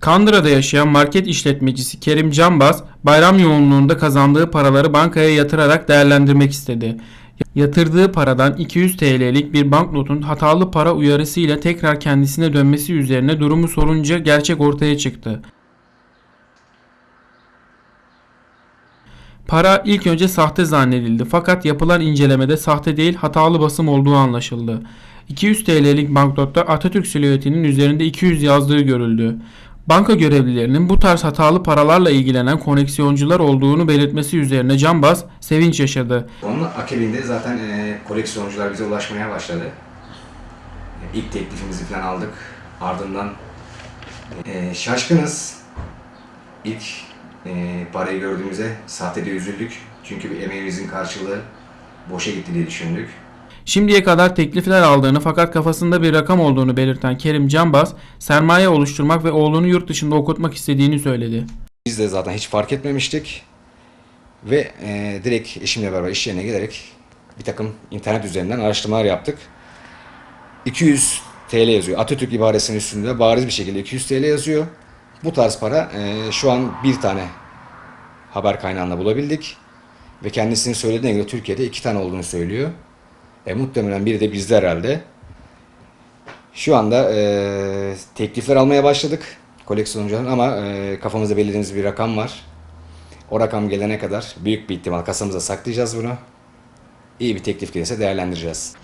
Kandıra'da yaşayan market işletmecisi Kerim Canbaz, bayram yoğunluğunda kazandığı paraları bankaya yatırarak değerlendirmek istedi. Yatırdığı paradan 200 TL'lik bir banknotun hatalı para uyarısıyla tekrar kendisine dönmesi üzerine durumu sorunca gerçek ortaya çıktı. Para ilk önce sahte zannedildi fakat yapılan incelemede sahte değil hatalı basım olduğu anlaşıldı. 200 TL'lik banknotta Atatürk silüetinin üzerinde 200 yazdığı görüldü. Banka görevlilerinin bu tarz hatalı paralarla ilgilenen koneksiyoncular olduğunu belirtmesi üzerine Canbaz sevinç yaşadı. Onun akabinde zaten e, koleksiyoncular bize ulaşmaya başladı. E, İlk teklifimizi falan aldık. Ardından e, şaşkınız. İlk e, parayı gördüğümüzde sahtede üzüldük. Çünkü bir emeğimizin karşılığı boşa gitti diye düşündük. Şimdiye kadar teklifler aldığını fakat kafasında bir rakam olduğunu belirten Kerim Canbaz, sermaye oluşturmak ve oğlunu yurt dışında okutmak istediğini söyledi. Biz de zaten hiç fark etmemiştik. Ve e, direkt eşimle beraber iş yerine giderek bir takım internet üzerinden araştırmalar yaptık. 200 TL yazıyor. Atatürk ibaresinin üstünde bariz bir şekilde 200 TL yazıyor. Bu tarz para e, şu an bir tane haber kaynağında bulabildik. Ve kendisinin söylediğine göre Türkiye'de iki tane olduğunu söylüyor. E, muhtemelen biri de bizde herhalde. Şu anda e, teklifler almaya başladık koleksiyoncuların ama e, kafamızda belirlediğimiz bir rakam var. O rakam gelene kadar büyük bir ihtimal kasamıza saklayacağız bunu. İyi bir teklif gelirse değerlendireceğiz.